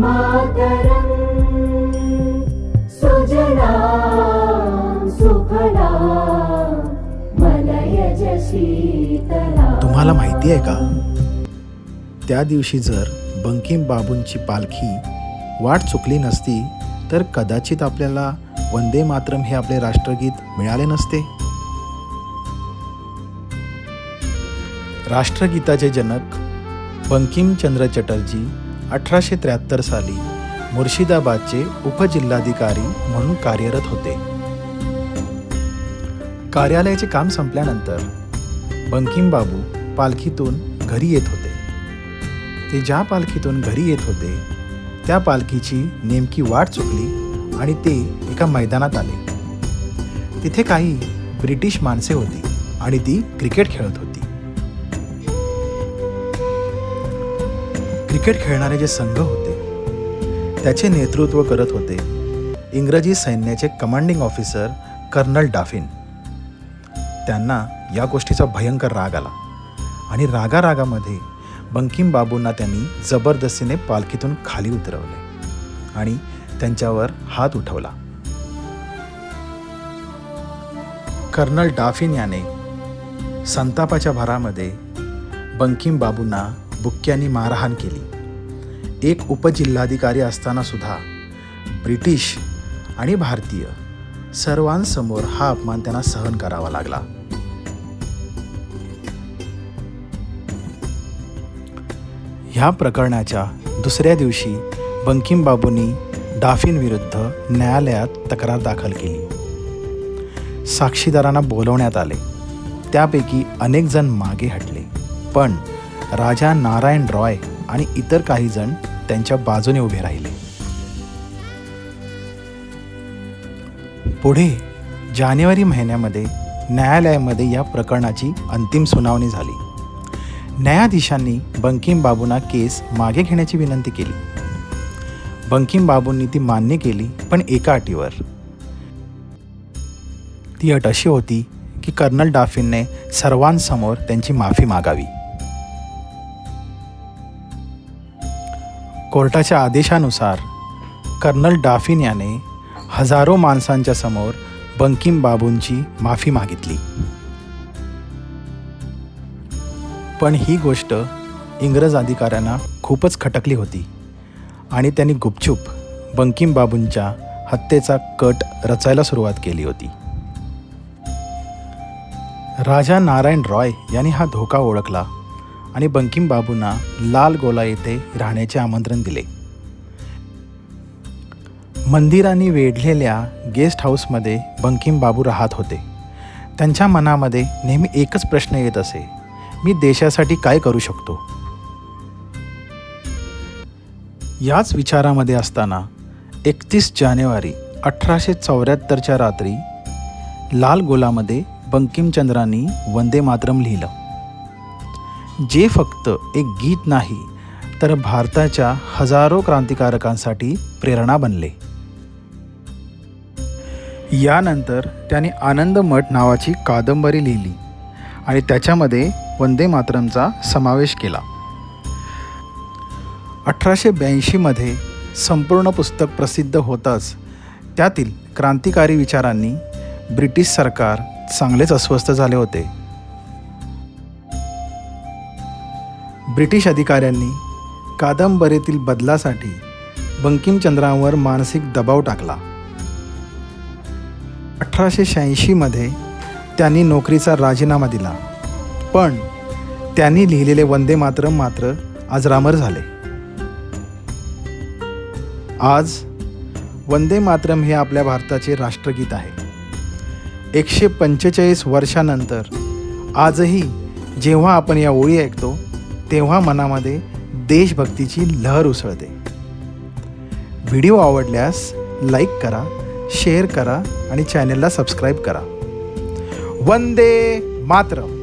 मातरम्। सुफला मलयज शीतला तुम्हाला माहिती आहे का? त्या दिवशी जर बंकिम बाबूंची पालखी वाट चुकली नसती तर कदाचित आपल्याला वंदे मातरम हे आपले राष्ट्रगीत मिळाले नसते. राष्ट्रगीताचे जनक बंकिमचंद्र चटर्जी अठराशे त्र्याहत्तर साली मुर्शिदाबादचे उपजिल्हाधिकारी म्हणून कार्यरत होते. कार्यालयाचे काम संपल्यानंतर बंकिमबाबू पालखीतून घरी येत होते. ते ज्या पालखीतून घरी येत होते त्या पालखीची नेमकी वाट चुकली आणि ते एका मैदानात आले. तिथे काही ब्रिटिश माणसे होती आणि ती क्रिकेट खेळत होती. क्रिकेट खेळणारे जे संघ होते त्याचे नेतृत्व करत होते इंग्रजी सैन्याचे कमांडिंग ऑफिसर कर्नल डाफिन. त्यांना या गोष्टीचा भयंकर राग आला आणि रागा रागामध्ये बंकिम बाबूंना त्यांनी जबरदस्तीने पालखीतून खाली उतरवले आणि त्यांच्यावर हात उठवला. कर्नल डाफिन याने संतापाच्या भरामध्ये बंकिम बाबूंना बुक्क्यांनी मारहाण केली. एक उपजिल्हाधिकारी असताना सुद्धा ब्रिटिश आणि भारतीय सर्वांसमोर हा अपमान त्यांना सहन करावा लागला. ह्या प्रकरणाच्या दुसऱ्या दिवशी बंकिम बाबूंनी न्यायालयात तक्रार दाखल केली. साक्षीदारांना बोलवण्यात आले. त्यापैकी अनेक जण मागे हटले. पण राजा नारायण रॉय आणि इतर काही जण त्यांच्या बाजूने उभे राहिले. पुढे जानेवारी महिन्यामध्ये न्यायालयामध्ये या प्रकरणाची अंतिम सुनावणी झाली. न्यायाधीशांनी बंकिम बाबूंना केस मागे घेण्याची विनंती केली. बंकिम बाबूंनी ती मान्य केली पण एका अटीवर. ती अट अशी होती की कर्नल डाफिनने सर्वांसमोर त्यांची माफी मागावी. कोर्टाच्या आदेशानुसार कर्नल डाफिन याने हजारो माणसांच्या समोर बंकिम बाबूंची माफी मागितली. पण ही गोष्ट इंग्रज अधिकाऱ्यांना खूपच खटकली होती आणि त्यांनी गुपचूप बंकिम बाबूंच्या हत्येचा कट रचायला सुरुवात केली होती. राजा नारायण रॉय यांनी हा धोका ओळखला. आणि बंकिम बाबूंना लाल गोला येथे राहण्याचे आमंत्रण दिले. मंदिरांनी वेढलेल्या गेस्ट हाऊसमध्ये बंकिम बाबू राहत होते. त्यांच्या मनामध्ये नेहमी एकच प्रश्न येत असे मी देशासाठी काय करू शकतो? याच विचारामध्ये असताना एकतीस जानेवारी अठराशे चौऱ्याहत्तरच्या रात्री लाल गोलामध्ये बंकिमचंद्रांनी वंदे मातरम लिहिलं. जे फक्त एक गीत नाही तर भारताच्या हजारो क्रांतिकारकांसाठी प्रेरणा बनले. यानंतर त्याने आनंद मठ नावाची कादंबरी लिहिली आणि त्याच्यामध्ये वंदे मातरमचा समावेश केला. अठराशे ब्याऐंशीमध्ये संपूर्ण पुस्तक प्रसिद्ध होताच त्यातील क्रांतिकारी विचारांनी ब्रिटिश सरकार चांगलेच अस्वस्थ झाले होते. ब्रिटिश अधिकाऱ्यांनी कादंबरीतील बदलासाठी बंकिमचंद्रांवर मानसिक दबाव टाकला. अठराशे शहाऐंशीमध्ये त्यांनी नोकरीचा राजीनामा दिला. पण त्यांनी लिहिलेले वंदे मातरम मात्र अजरामर झाले. आज वंदे मातरम हे आपल्या भारताचे राष्ट्रगीत आहे. एकशे पंचेचाळीस वर्षानंतर आजही जेव्हा आपण या ओळी ऐकतो तेव्हा मनामध्ये देशभक्तीची लहर उसळते. व्हिडिओ आवडल्यास लाईक करा शेअर करा आणि चॅनलला सबस्क्राईब करा. वंदे मातरम.